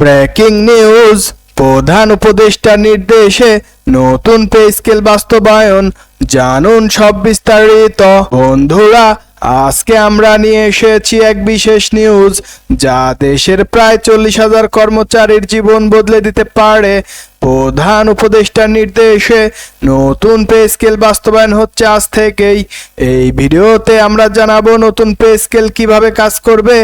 Breaking news প্রধান উপদেষ্টার নির্দেশে নতুন পে স্কেল বাস্তবায়ন। জানুন সব বিস্তারিত। বন্ধুরা, আজকে আমরা নিয়ে এসেছি এক বিশেষ নিউজ যা দেশের প্রায় চল্লিশ হাজার কর্মচারীর জীবন বদলে দিতে পারে। প্রধান উপদেষ্টার নির্দেশে নতুন পে স্কেল বাস্তবায়ন হচ্ছে আজ থেকেই। এই ভিডিওতে আমরা জানাব নতুন পে স্কেল কীভাবে কাজ করবে,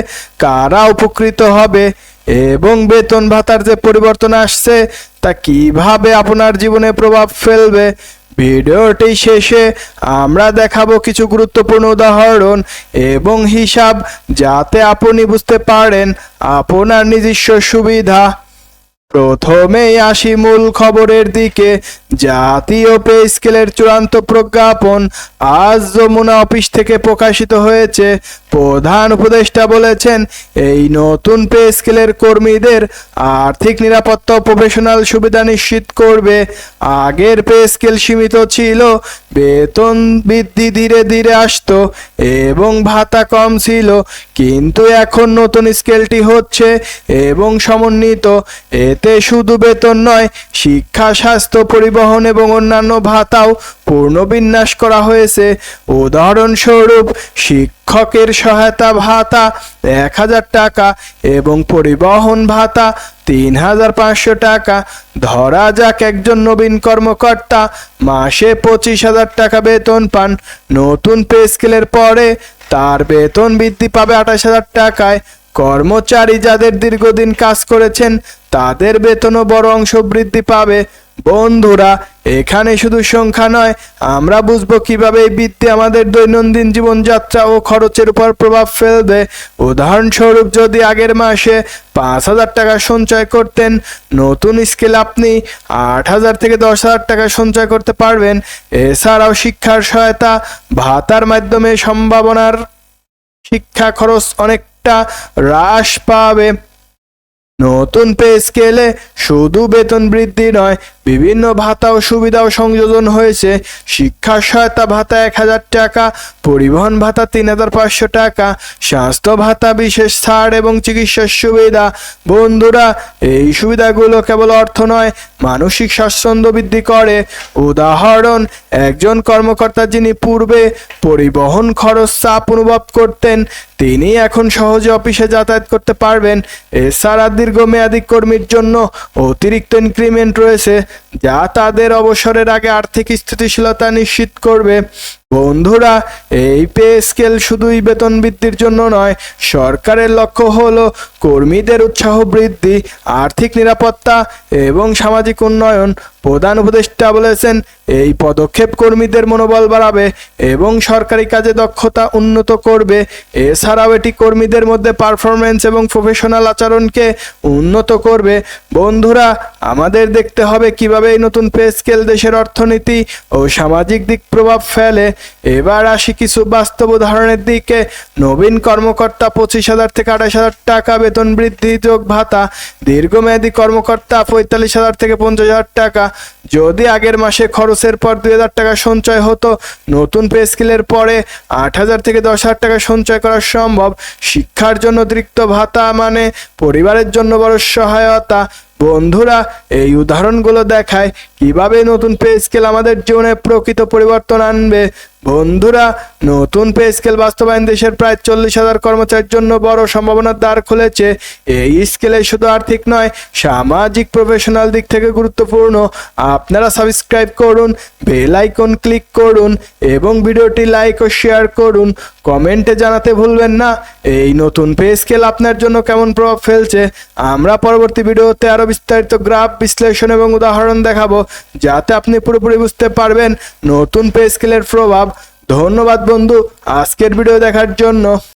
কারা উপকৃত হবে এবং বেতন ভাতার যে পরিবর্তন আসছে, তা কীভাবে আপনার জীবনে প্রভাব ফেলবে, ভিডিওটি শেষে আমরা দেখাবো কিছু গুরুত্বপূর্ণ উদাহরণ এবং হিসাব যাতে আপনি বুঝতে পারেন আপনার নিজস্ব সুবিধা। প্রথমেই আসি মূল খবরের দিকে। জাতীয় পে স্কেলের চূড়ান্ত প্রজ্ঞাপন আজ যমুনা অফিস থেকে প্রকাশিত হয়েছে। প্রধান উপদেষ্টা বলেছেন, এই নতুন পে স্কেলের কর্মীদের আর্থিক নিরাপত্তা প্রফেশনাল সুবিধা নিশ্চিত করবে। আগের পে স্কেল সীমিত ছিল, বেতন বৃদ্ধি ধীরে ধীরে আসতো এবং ভাতা কম ছিল, কিন্তু এখন নতুন স্কেলটি হচ্ছে এবং সমন্বিত। এতে শুধু বেতন নয়, শিক্ষা, স্বাস্থ্য পরিবহন এবং অন্যান্য ভাতাও পুনর্বিন্যাস করা হয়েছে। উদাহরণস্বরূপ, শিক্ষকের সহায়তা ভাতা এক হাজার টাকা এবং পরিবহন ভাতা তিন হাজার পাঁচশো টাকা। ধরা যাক একজন নবীন কর্মকর্তা মাসে পঁচিশ হাজার টাকা বেতন পান। নতুন পে স্কেলের পরে তার বেতন বৃদ্ধি পাবে আঠাশ হাজার টাকায়। কর্মচারী যাদের দীর্ঘদিন কাজ করেছেন, তাদের বেতনও বড় অংশ বৃদ্ধি পাবে। বন্ধুরা, এখানে শুধু সংখ্যা নয়, আমরা বুঝব কীভাবে এই বৃত্তি আমাদের দৈনন্দিন জীবনযাত্রা ও খরচের উপর প্রভাব ফেলবে। উদাহরণস্বরূপ, যদি আগের মাসে পাঁচ হাজার টাকা সঞ্চয় করতেন, নতুন স্কেল আপনি আট হাজার থেকে দশ হাজার টাকা সঞ্চয় করতে পারবেন। এছাড়াও শিক্ষার সহায়তা ভাতার মাধ্যমে সম্ভাবনার শিক্ষা খরচ অনেকটা হ্রাস পাবে। নতুন পে স্কেলে শুধু বেতন বৃদ্ধি নয় বিভিন্ন ভাতা ও সুবিধাও সংযোজন হয়েছে। শিক্ষা সহায়তা ভাতা এক হাজার টাকা, পরিবহন ভাতা তিন হাজার পাঁচশো টাকা, স্বাস্থ্য ভাতা বিশেষ ছাড় এবং চিকিৎসার সুবিধা। বন্ধুরা, এই সুবিধাগুলো কেবল অর্থ নয়, মানসিক স্বাচ্ছন্দ্য বৃদ্ধি করে। উদাহরণ, একজন কর্মকর্তা যিনি পূর্বে পরিবহন খরচ চাপ অনুভব করতেন, তিনি এখন সহজে অফিসে যাতায়াত করতে পারবেন। এছাড়া দীর্ঘমেয়াদী কর্মীর জন্য অতিরিক্ত ইনক্রিমেন্ট রয়েছে। যা তাদের অবসরের আগে আর্থিক স্থিতিশীলতা নিশ্চিত করবে। বন্ধুরা, এই পে স্কেল শুধুই বেতন বৃদ্ধির জন্য নয়, সরকারের লক্ষ্য হলো কর্মীদের উৎসাহ বৃদ্ধি, আর্থিক নিরাপত্তা এবং সামাজিক উন্নয়ন। প্রধান উপদেষ্টা বলেছেন, এই পদক্ষেপ কর্মীদের মনোবল বাড়াবে এবং সরকারি কাজে দক্ষতা উন্নত করবে। এছাড়াও এটি কর্মীদের মধ্যে পারফরমেন্স এবং প্রফেশনাল আচরণকে উন্নত করবে। বন্ধুরা, আমাদের দেখতে হবে কীভাবে এই নতুন পে স্কেল দেশের অর্থনীতি ও সামাজিক দিক প্রভাব ফেলে। এবার আসি কিছু বাস্তব উদাহরণের দিকে। নবীন কর্মকর্তা পঁচিশ হাজার থেকে আঠাশ হাজার টাকা বেতন বৃদ্ধি যোগ ভাতা, দীর্ঘমেয়াদী কর্মকর্তা পঁয়তাল্লিশ হাজার থেকে পঞ্চাশ হাজার টাকা। যদি আগের মাসে খরচের পর দুই হাজার টাকা সঞ্চয় হতো, নতুন পে স্কেলের পরে আট হাজার থেকে দশ হাজার টাকা সঞ্চয় করা সম্ভব। শিক্ষার জন্য অতিরিক্ত ভাতা মানে পরিবারের জন্য বড় সহায়তা। বন্ধুরা, এই উদাহরণগুলো দেখায় কীভাবে নতুন পে স্কেল আমাদের জীবনে প্রকৃত পরিবর্তন আনবে। বন্ধুরা, নতুন পে স্কেল বাস্তবায়ন দেশের প্রায় চল্লিশ হাজার কর্মচারীর জন্য বড় সম্ভাবনার দ্বার খুলেছে। এই স্কেলে শুধু আর্থিক নয়, সামাজিক প্রফেশনাল দিক থেকে গুরুত্বপূর্ণ। আপনারা সাবস্ক্রাইব করুন বেল আইকন ক্লিক করুন এবং ভিডিওটি লাইক ও শেয়ার করুন। কমেন্টে জানাতে ভুলবেন না। এই নতুন পে স্কেল আপনার জন্য কেমন প্রভাব ফেলছে? আমরা পরবর্তী ভিডিওতে আরও বিস্তারিত গ্রাফ বিশ্লেষণ এবং উদাহরণ দেখাবো, যাতে আপনি পুরোপুরি বুঝতে পারবেন নতুন পে স্কেলের প্রভাব ধন্যবাদ বন্ধু আজকের ভিডিও দেখার জন্য।